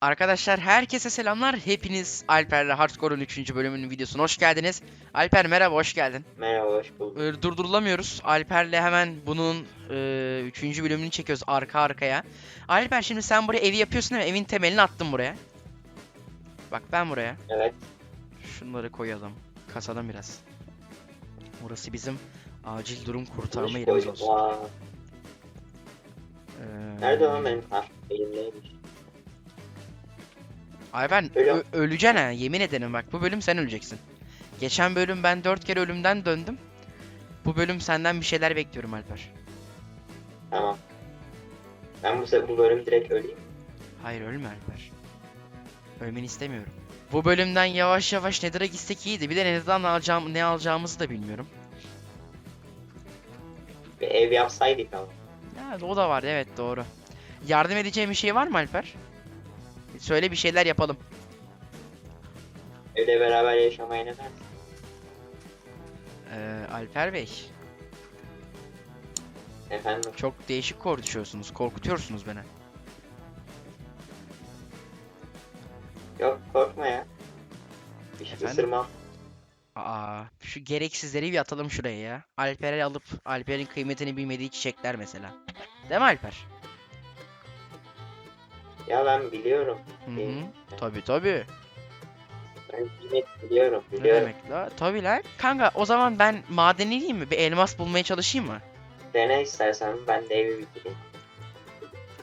Arkadaşlar herkese selamlar. Hepiniz Alper'le Hardcore'un 3. bölümünün videosuna hoş geldiniz. Alper merhaba hoş geldin. Merhaba, hoş bulduk. Ee, durdurulamıyoruz. Alper'le hemen bunun 3. bölümünü çekiyoruz arka arkaya. Alper şimdi sen buraya evi yapıyorsun değil mi? Evin temelini attım buraya. Bak ben buraya. Evet, Şunları koyalım. Kasalım biraz. Burası bizim acil durum kurtarma yerimiz olsun. Ee, Nerede lan benim ha? Elimdeymiş. Ay ben Ölüyorum. ö- öleceksin ha yemin ederim bak bu bölüm sen öleceksin. Geçen bölüm ben dört kere ölümden döndüm. Bu bölüm senden bir şeyler bekliyorum Alper. Tamam. Ben bu, se- bu bölüm direkt öleyim. Hayır ölme Alper. Ölmeni istemiyorum. Bu bölümden yavaş yavaş Nether'a gitsek iyiydi. Bir de Nether'dan alacağım, ne alacağımızı da bilmiyorum. Bir ev yapsaydık ama. Ya o da var evet doğru. Yardım edeceğim bir şey var mı Alper? Söyle bir şeyler yapalım. Evde beraber yaşamaya ne dersin? Ee, Alper Bey Efendim? çok değişik konuşuyorsunuz. Korkutuyorsunuz beni. Yok korkma ya. Bir şey Efendim? ısırmam. Aa, şu gereksizleri bir atalım şuraya ya. Alper'e alıp Alper'in kıymetini bilmediği çiçekler mesela. Değil mi Alper? Ya ben biliyorum. Hı hı. Değil. Tabi tabi. Ben biliyorum. Ne Biliyorum. demek la? Tabi lan. Kanka o zaman ben maden ineyim mi? Bir elmas bulmaya çalışayım mı? Dene istersen ben de evi bitireyim.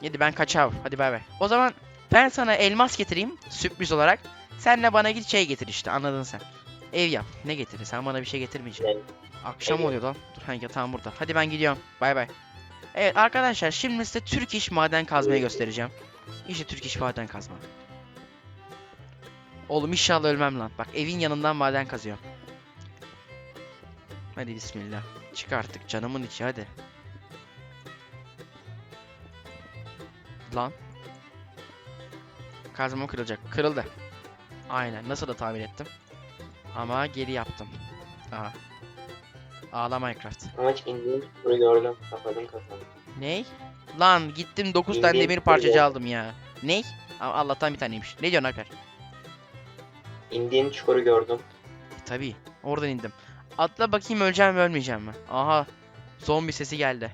Hadi ben kaçav. Hadi bay bay. O zaman ben sana elmas getireyim sürpriz olarak. Sen de bana git şey getir işte anladın sen. Ev yap. Ne getirir? Sen bana bir şey getirmeyeceksin. Akşam Ev oluyor lan. Dur ha yatağım burada. Hadi ben gidiyorum. Bay bay. Evet arkadaşlar şimdi size Türk iş maden kazmayı göstereceğim. İşte Türk iş maden kazma. Oğlum inşallah ölmem lan. Bak evin yanından maden kazıyorum. Hadi bismillah. Çık artık canımın içi hadi. Lan. Kazmam kırılacak. Kırıldı. Aynen nasıl da tahmin ettim. Ama geri yaptım. Aha. Ağla Minecraft. ama hiç indiğim gördüm. Kapadım kafamı. Ney? Lan gittim 9 tane demir parçacı aldım ya. Ney? Ama Allah'tan bir taneymiş. Ne diyorsun Alper? İndiğin çukuru gördüm. Tabii. Oradan indim. Atla bakayım öleceğim mi ölmeyeceğim mi? Aha. Zombi sesi geldi.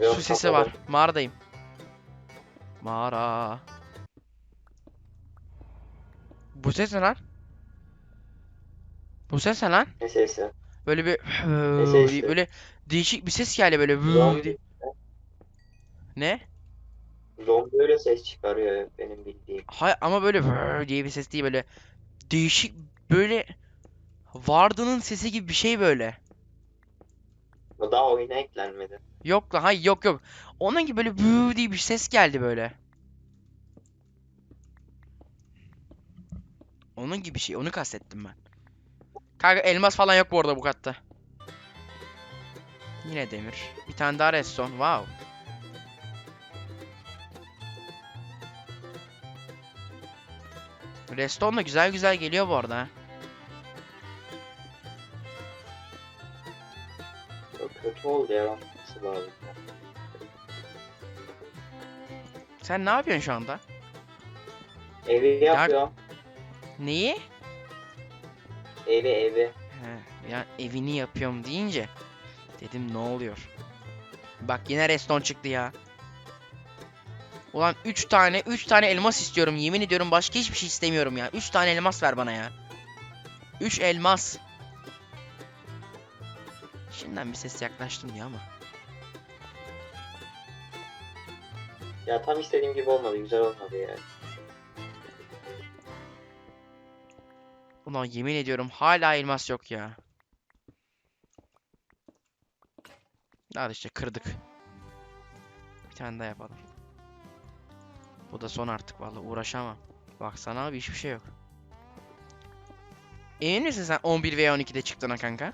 Yok, Su sesi var. Mağaradayım. Mağara. Bu ses ne lan? Bu ses ne lan? Ne sesi? Böyle bir sesi? böyle değişik bir ses geldi böyle. Zombi. Ne? Zombi öyle ses çıkarıyor benim bildiğim. Hay ama böyle "Vrr" diye bir ses değil böyle değişik böyle Varda'nın sesi gibi bir şey böyle. O daha oyuna eklenmedi. Yok lan hay yok yok. Onun gibi böyle buu diye bir ses geldi böyle. Onun gibi bir şey. Onu kastettim ben. Kanka elmas falan yok bu arada bu katta. Yine demir. Bir tane daha redstone. Wow. Redstone da güzel güzel geliyor bu arada. Çok kötü oldu ya. Sen ne yapıyorsun şu anda? Evi yapıyor. Neyi? Evi evi. He, ya evini yapıyorum deyince dedim ne oluyor? Bak yine reston çıktı ya. Ulan 3 tane 3 tane elmas istiyorum yemin ediyorum başka hiçbir şey istemiyorum ya. 3 tane elmas ver bana ya. 3 elmas. Şimdiden bir ses yaklaştım ya ama. Ya tam istediğim gibi olmadı. Güzel olmadı ya. Ulan yemin ediyorum hala elmas yok ya. Hadi işte kırdık. Bir tane daha yapalım. Bu da son artık vallahi uğraşamam. Baksana abi hiçbir şey yok. Emin misin sen 11 veya 12'de çıktığına kanka?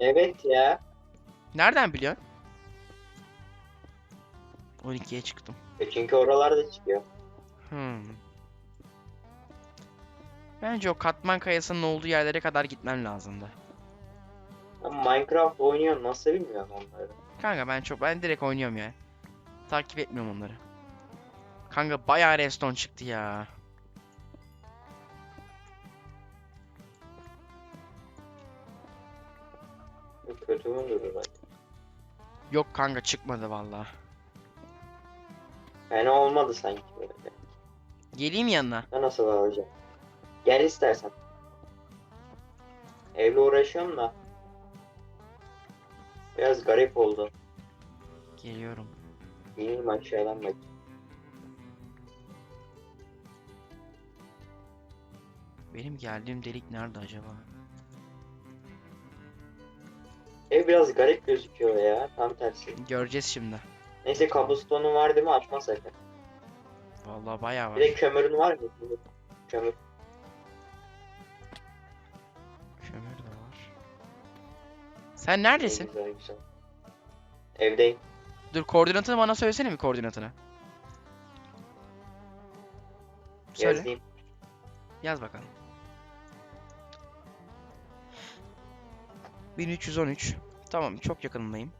Evet ya. Nereden biliyorsun? 12'ye çıktım. E çünkü oralarda çıkıyor. Hmm. Bence o katman kayasının olduğu yerlere kadar gitmem lazımdı. Minecraft oynuyor nasıl bilmiyorum onları. Kanka ben çok ben direkt oynuyorum ya. Takip etmiyorum onları. Kanka bayağı redstone çıktı ya. Kötü mü acaba? Yok kanka çıkmadı vallahi. Yani olmadı sanki böyle. Geleyim yanına. Ben nasıl alacağım? Gel istersen. Evle uğraşıyorum da. Biraz garip oldu. Geliyorum. İneyim aşağıdan bak. Benim geldiğim delik nerede acaba? Ev biraz garip gözüküyor ya. Tam tersi. Göreceğiz şimdi. Neyse kabustonun var değil mi? Açma sakın. Vallahi bayağı var. Bir de kömürün var mı? Kömür. Kömür de var. Sen neredesin? Güzel güzel. Evdeyim. Dur koordinatını bana söylesene mi koordinatını? Söyle. Yazayım. Yaz bakalım. 1313. Tamam çok yakınındayım.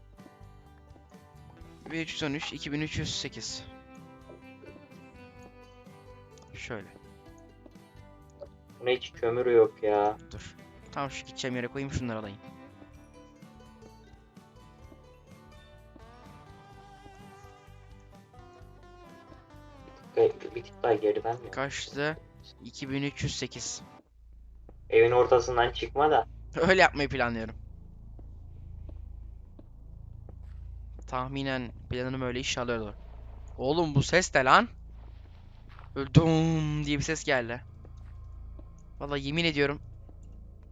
1313 2308. Şöyle. Buna hiç kömür yok ya. Dur. Tamam şu gideceğim yere koyayım şunları alayım. Bir tık daha geriden mi? Kaçtı? 2308. Evin ortasından çıkma da. Öyle yapmayı planlıyorum. Tahminen planım öyle iş alıyordu. Oğlum bu ses de lan. Böyle dum diye bir ses geldi. Vallahi yemin ediyorum.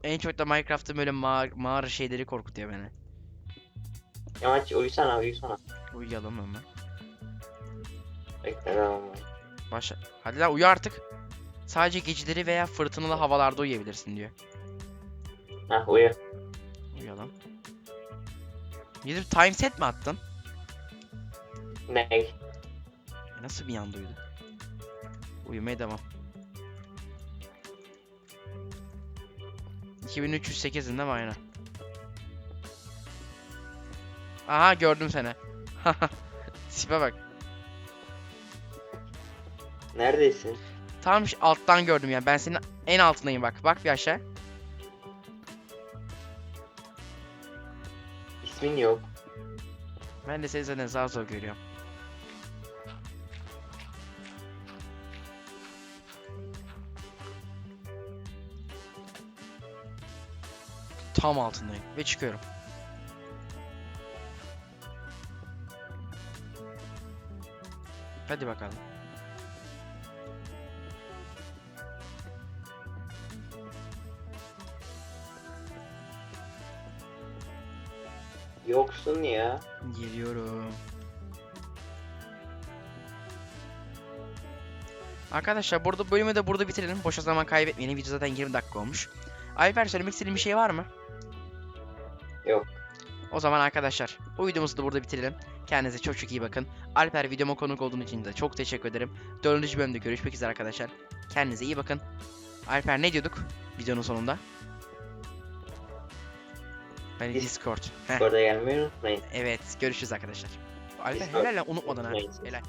En çok da Minecraft'ın böyle mağara, mağara şeyleri korkutuyor beni. Yamaç uyusana uyusana. Uyuyalım hemen. Bekle tamam. Başla. Hadi lan uyu artık. Sadece geceleri veya fırtınalı havalarda uyuyabilirsin diyor. Hah uyu. Uyuyalım. Bir time set mi attın? Ne? Nasıl bir anda uyudu? Uyumaya devam. 2308'in değil mi aynen? Aha gördüm seni. Tipe bak. Neredesin? Tam alttan gördüm ya. Ben senin en altındayım bak. Bak bir aşağı. İsmin yok. Ben de seni zaten zar zor görüyorum. Tam altındayım ve çıkıyorum. Hadi bakalım. Yoksun ya. Geliyorum. Arkadaşlar burada bölümü de burada bitirelim. Boşa zaman kaybetmeyelim. Video zaten 20 dakika olmuş. Alper söylemek istediğin bir şey var mı? Yok. O zaman arkadaşlar bu videomuzu da burada bitirelim. Kendinize çok çok iyi bakın. Alper videoma konuk olduğun için de çok teşekkür ederim. Dördüncü bölümde görüşmek üzere arkadaşlar. Kendinize iyi bakın. Alper ne diyorduk videonun sonunda? Ben Dis- Discord. Arada gelmeyi unutmayın. evet görüşürüz arkadaşlar. Alper helal unutmadan ha. Helal.